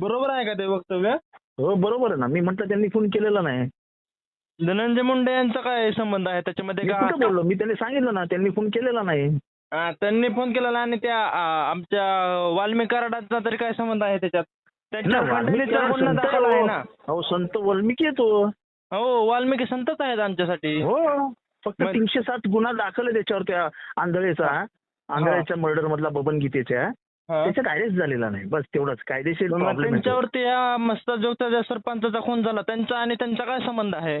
बरोबर आहे का ते वक्तव्य? हो बरोबर आहे ना. मी म्हटलं त्यांनी फोन केलेला नाही. धनंजय मुंडे यांचा काय संबंध आहे? त्याच्यामध्ये मी का कुठं बोललो? मी त्यांनी सांगितलं ना. त्यांनी फोन केलेला नाही. हा, त्यांनी फोन केलेला आणि त्या आ, आमच्या वाल्मिक कराडाचा तरी काय संबंध आहे त्याच्यात? त्यांच्या नाही, वाल्मिकी खंडणीचा गुन्हा संत दाखल आहे ना. अहो संत वाल्मिकी येतो हो वाल्मिकी संतच आहेत आमच्यासाठी. हो. फक्त मग- तीनशे सात गुन्हा दाखल आहे त्याच्यावर त्या आंधळेचा. आंधळेच्या मर्डर मधला बबन गीतेच्या. त्याच्यात अरेस्ट झालेला नाही. बस तेवढंच. कायदेशीर त्यांच्यावरती या मस्ताजोगचा ज्या सरपंचाचा खून झाला. त्यांचा आणि त्यांचा काय संबंध आहे?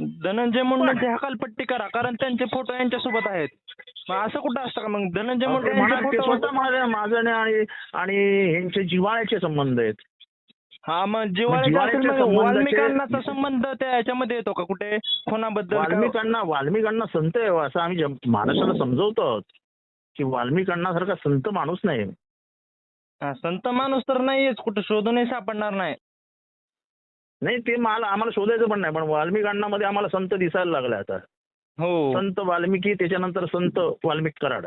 धनंजय मुंडेची हकालपट्टी करा कारण त्यांचे फोटो यांच्यासोबत आहेत. मग असं कुठं असतं का? मग धनंजय मुंडे यांचे म्हणा- ते स्वतः माझ्या माझं आणि आणि ह्यांचे जिव्हाळ्याचे संबंध आहेत. हा मग जिवाळ्याचे जिव्हाळ्याच्या असेल मग संबंधाचे- वाल्मिकांनाचा संबंध त्या ह्याच्यामध्ये येतो का कुठे? खुनाबद्दल का? वाल्मिकांना वाल्मिकांना संत आहे हो, असं आम्ही जम- महाराष्ट्राला समजवतो. आहोत की वाल्मिकांना संत माणूस नाही. हा, संत माणूस तर नाहीयेच कुठे शोधूनही सापडणार नाही. नाही ते मला आम्हाला शोधायचं पण नाही पण वाल्मिकांना मध्ये आम्हाला संत दिसायला लागले आता. हो. संत वाल्मिकी त्याच्यानंतर संत वाल्मिक कराड.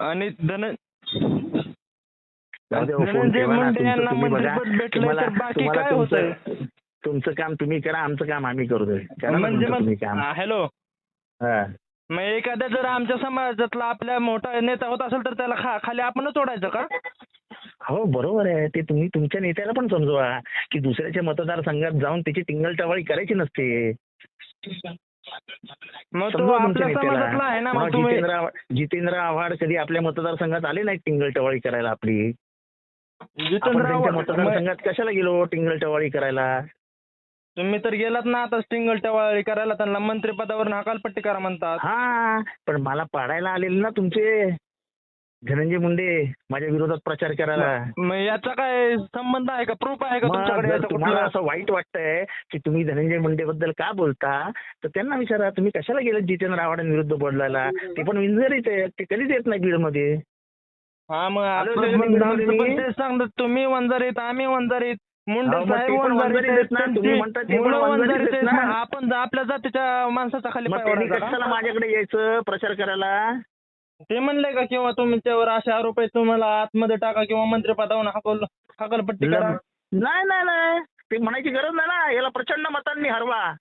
आणि धन जाऊ द्या हो, फोन धनंजय ठेवा ना. मुंडे तुमचं यांना तुम्ही बघा. मंत्रिपद भेटलंय तुम्हाला- तर बाकी तुम्हाला काय तुमचं- होतंय? तुमचं काम तुम्ही करा आमचं काम आम्ही करतोय करा ना म्हणजे तुमचं तुम्ही मग काम हॅलो. हा. मग एखाद्या जर आमच्या समाजातला आपल्या मोठा नेता होत असेल तर त्याला खा खाली आपणच ओढायचं का? हो बरोबर आहे. ते तुम्ही तुमच्या नेत्याला पण समजवा की दुसऱ्याच्या मतदारसंघात जाऊन त्याची टिंगल टवाळी करायची नसते. मग तो समजवा तुमच्या आपल्या नेत्याला. समाजातला आहे ना मग मग तुम्ही जितेंद्र आव्हाड- जितेंद्र आव्हाड कधी आपल्या मतदारसंघात आले नाहीत टिंगल टवाळी करायला आपली? आपण जितेंद्र त्यांच्या आव्हाड- मग मतदारसंघात कशाला गेलो टिंगल टवाळी करायला? तुम्ही तर गेलात ना आता स्टिंगल टवाळी करायला त्यांना मंत्रिपदावर हकालपट्टी करा म्हणतात. हा पण मला पाडायला आलेले ना तुमचे. धनंजय मुंडे माझ्या विरोधात प्रचार करायला. मग याचा काय संबंध आहे का? प्रूफ आहे का मग तुमच्याकडे? जर याचा तुम्हाला कुठला असं वाईट वाटतंय की तुम्ही धनंजय मुंडे बद्दल का बोलता तर त्यांना विचारा तुम्ही कशाला गेले जितेंद्र आव्हाडांविरुद्ध बोलायला? ते पण विंजरीत आहेत ते कधीच येत नाही बीडमध्ये. हा मग आलो आपण पण सांगतात तुम्ही वंजारीत आम्ही वंजारीत. मुंडे अहो, मग साहेब ते पण वंजारीत वंजारीत आहेत, आहेत ना, तुम्ही त्यांची म्हणता ते पण मुलं वंजारीत वंजारीत आहेत आहेत, ना. मग आपण जर आपल्या जातीच्या माणसाचा खाली मग पाय त्यांनी ओढायचा कशाला? माझ्याकडे यायचं प्रचार करायला? ते म्हणले का किंवा तुमच्यावर असे आरोप आहेत तुम्हाला आतमध्ये टाका किंवा मंत्रिपदावर हकल हकलपट्टी करा. नाही नाही नाही. ते म्हणायची गरज नाही ना. याला प्रचंड मतांनी हरवा.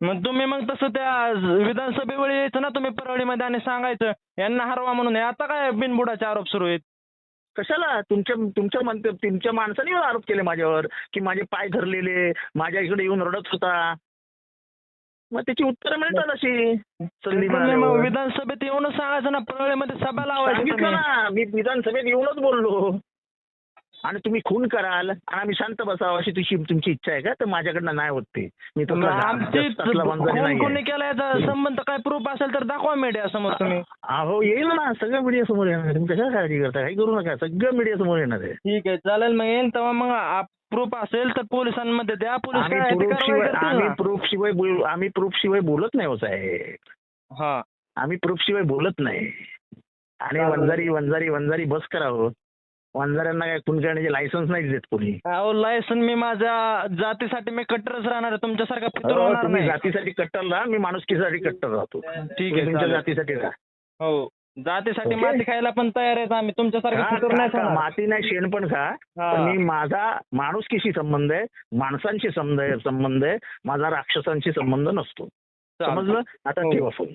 मग तुम्ही मग तसं त्या विधानसभेवेळी यायचं ना तुम्ही परळीमध्ये आणि सांगायचं यांना हरवा म्हणून. हे आता काय बिनबुडाचे आरोप सुरू आहेत? कशाला? तुमच्या तुमच्या मंत- तुमच्या माणसाने आरोप केले माझ्यावर की माझे पाय धरलेले माझ्या इकडे येऊन रडत होता. मग त्याची उत्तरं मिळतात अशी. मग. विधानसभेत येऊनच सांगायचं ना परळीमध्ये सभा लावायची ना मी विधानसभेत येऊनच बोललो. आणि तुम्ही खून कराल आणि आम्ही शांत बसावं अशी तुझी तुमची इच्छा आहे का? तर माझ्याकडनं नाही होत ते. मी कोण नाहीये. केला याचा संबंध काय प्रूफ असेल तर दाखवा मीडिया समोर तुम्ही. अहो येईल ना. सगळं मीडिया समोर येणार आहे. तुम्ही कशाला काळजी करता काही करू नका. सगळं मीडिया समोर येणार आहे. ठीक आहे. चालेल मग. येईल तेव्हा मग प्रूफ असेल तर पोलिसांमध्ये द्या. पोलीस आम्ही काय आहे ते प्रूफ कारवाई शिवाय करतील आम्ही ना. प्रूफ शिवाय बोल- आम्ही प्रूफ शिवाय बोलत नाही हो साहेब. हा. आम्ही प्रूफ शिवाय बोलत नाही. आणि चालेल. वंजारी वंजारी वंजारी बस करावं वंजाऱ्यांना काय खून करण्याचे लायसन्स नाही देत कोणी. अहो लायसन मी माझ्या जातीसाठी मी कट्टरच राहणार आहे. तुमच्यासारखा फितूर हो, होणार तुम्ही नाही. जातीसाठी कट्टर राहा मी माणुसकीसाठी कट्टर राहतो. ठीक तुम्ही आहे तुमच्या चालेल. जातीसाठी राहा. हो. जातीसाठी. माती खायला पण तयार आहेत आम्ही तुमच्यासारखं खा, फितूर खा, नाही खा. खाणार. माती नाही शेण पण खा हा. पण मी माझा माणुसकीशी संबंध आहे माणसांशी संबंध आहे संबंध आहे माझा राक्षसांशी संबंध नसतो. समजलं आता हो. ठेवा फोन